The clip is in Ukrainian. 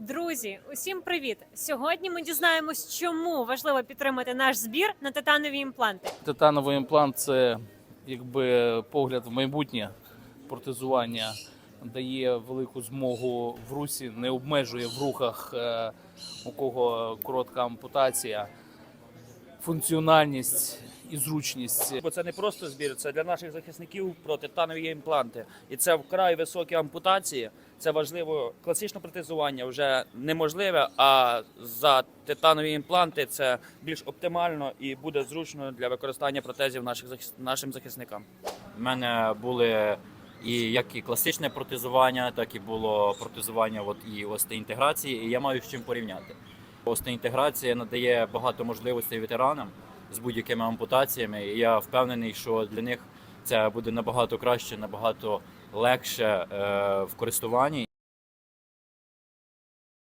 Друзі, усім привіт! Сьогодні ми дізнаємось, чому важливо підтримати наш збір на титанові імпланти. Титановий імплант це якби погляд в майбутнє. Протезування дає велику змогу в русі, не обмежує в рухах, е, у кого коротка ампутація, функціональність і зручність. Бо це не просто збір, це для наших захисників про титанові імпланти. І це вкрай високі ампутації. Це важливо. Класичне протезування вже неможливе, а за титанові імпланти це більш оптимально і буде зручно для використання протезів наших захис- нашим захисникам. У мене були і як і класичне протезування, так і було протезування от і остеінтеграції, і я маю з чим порівняти. Остеінтеграція надає багато можливостей ветеранам з будь-якими ампутаціями, і я впевнений, що для них це буде набагато краще, набагато легше е, в користуванні.